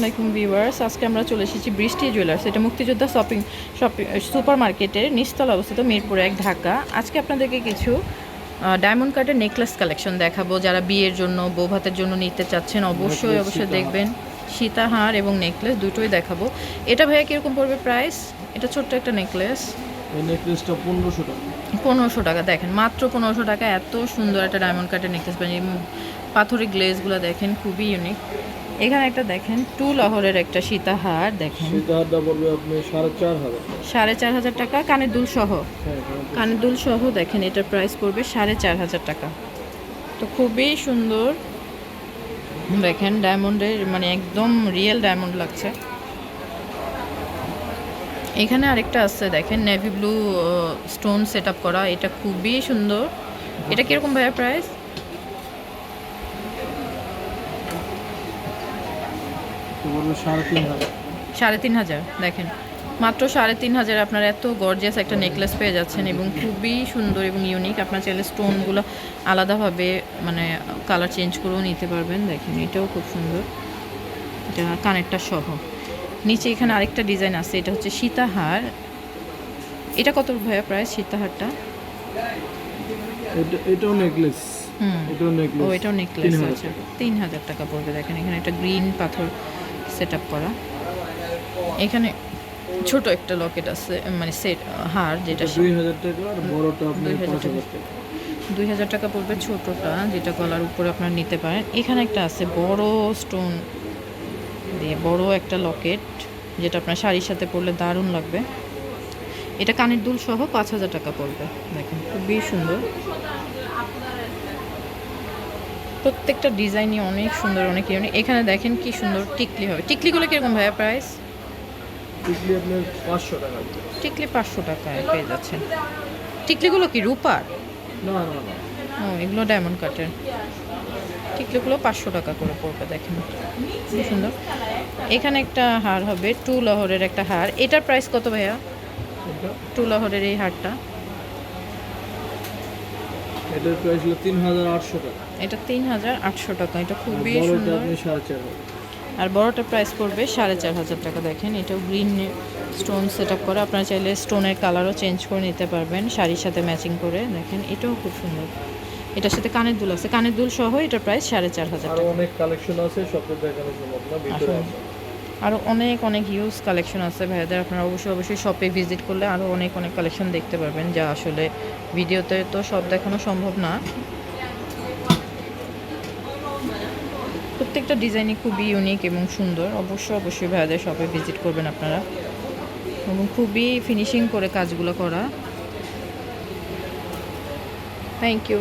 আসসালামাইকুম ভিউয়ার্স। আজকে আমরা চলে এসেছি বৃষ্টি জুয়েলার্স এটা মুক্তিযোদ্ধা শপিং শপিং সুপার মার্কেটের নিচতলা অবস্থিত মিরপুর এক ঢাকা। আজকে আপনাদেরকে কিছু ডায়মন্ড কার্ডের নেকলেস কালেকশন দেখাবো। যারা বিয়ের জন্য বৌভাতের জন্য নিতে চাচ্ছেন অবশ্যই অবশ্যই দেখবেন। সীতাহার এবং নেকলেস দুটোই দেখাবো। এটা ভাইয়া কীরকম পড়বে প্রাইস এটা ছোট্ট একটা নেকলেস এই নেকলেসটা পনেরোশো টাকা। পনেরোশো টাকা দেখেন মাত্র পনেরোশো টাকা। এত সুন্দর একটা ডায়মন্ড কাটের নেকলেস পাথরের গ্লেজগুলো দেখেন খুবই ইউনিক এখানে একটা দেখেন টু লহরের একটা সীতাহার দেখেন। সীতাহারটা পড়বে আপনি সাড়ে চার হাজার সাড়ে চার হাজার টাকা কানের দুল সহ। হ্যাঁ কানের দুল সহ দেখেন এটার প্রাইস পড়বে সাড়ে চার হাজার টাকা। তো খুবই সুন্দর। দেখেন ডায়মন্ডের মানে একদম রিয়েল ডায়মন্ড লাগছে। এখানে আরেকটা আছে দেখেন নেভি ব্লু স্টোন সেট করা। এটা খুবই সুন্দর। এটা কীরকম ভাইয়া প্রাইস তো পড়বে সাড়ে তিন হাজার। দেখেন। মাত্র সাড়ে তিন হাজার আপনার এত গর্জিয়াস একটা নেকলেস পেয়ে যাচ্ছেন এবং খুবই সুন্দর এবং ইউনিক আপনার চাইলে স্টোনগুলো আলাদাভাবে মানে কালার চেঞ্জ করেও নিতে পারবেন। দেখেন এটাও খুব সুন্দর। এটা কানেরটা সহ। নিচে এখানে আরেকটা ডিজাইন আছে এটা হচ্ছে সীতাহার। এটা কত ভাইয়া প্রায় সীতাহারটা? এটাও নেকলেস হুম। এটাও ও নেকলেস এটাও তিন হাজার টাকা। পড়বে। দেখেন এখানে একটা গ্রিন পাথর সেট আপ করা। এখানে ছোট একটা লকেট আছে মানে সেট হার যেটা দুই হাজার টাকা আর বড়টা আপনি 2000 পাঁচ টাকা। হাজার টাকা। দুই হাজার টাকা পড়বে ছোটটা যেটা গলার উপরে আপনারা নিতে পারেন। এখানে একটা আছে বড় স্টোন দিয়ে বড় একটা লকেট যেটা আপনার শাড়ির সাথে পরলে দারুণ লাগবে। এটা কানের দুল সহ পাঁচ হাজার টাকা পড়বে। দেখেন খুবই সুন্দর। প্রত্যেকটা ডিজাইনই অনেক সুন্দর অনেক ইউনিক এখানে দেখেন কি সুন্দর টিকলি হবে। টিকলিগুলো কীরকম ভাইয়া প্রাইস টিকলি আপনার পাঁচশো টাকা। টিকলি পাঁচশো টাকায় পেয়ে যাচ্ছেন। টিকলিগুলো কি রূপার? না না না। ও এগুলো ডায়মন্ড কাটের টিকলিগুলো পাঁচশো টাকা করে পড়বে দেখেন। খুব সুন্দর। এখানে একটা হার হবে টু লহরের একটা হার। এটার প্রাইস কত ভাইয়া? টু লহরের এই হারটা। এটার প্রাইস হলো তিন হাজার আটশো টাকা। এটা তিন হাজার আটশো টাকা এটা খুবই সুন্দর। আর বড়টা প্রাইস পড়বে সাড়ে চার হাজার টাকা দেখেন এটাও গ্রিন স্টোন সেট আপ করা। আপনারা চাইলে স্টোনের কালারও চেঞ্জ করে নিতে পারবেন শাড়ির সাথে ম্যাচিং করে দেখেন এটাও খুব সুন্দর। এটার সাথে কানের দুল আছে কানের দুল সহ এটার প্রাইস সাড়ে চার হাজার টাকা। অনেক কালেকশন আছে সবটা দেখানো সম্ভব না ভিতরে আসুন। আছে আরও অনেক অনেক ইউজ কালেকশন আছে ভাইয়াদের। আপনারা অবশ্যই অবশ্যই শপে ভিজিট করলে আরও অনেক অনেক কালেকশন দেখতে পারবেন, যা আসলে ভিডিওতে তো সব দেখানো সম্ভব না। প্রত্যেকটা ডিজাইনই খুবই ইউনিক এবং সুন্দর। অবশ্যই অবশ্যই ভাইয়াদের শপে ভিজিট করবেন আপনারা। এবং খুবই ফিনিশিং করে কাজগুলো করা। Thank you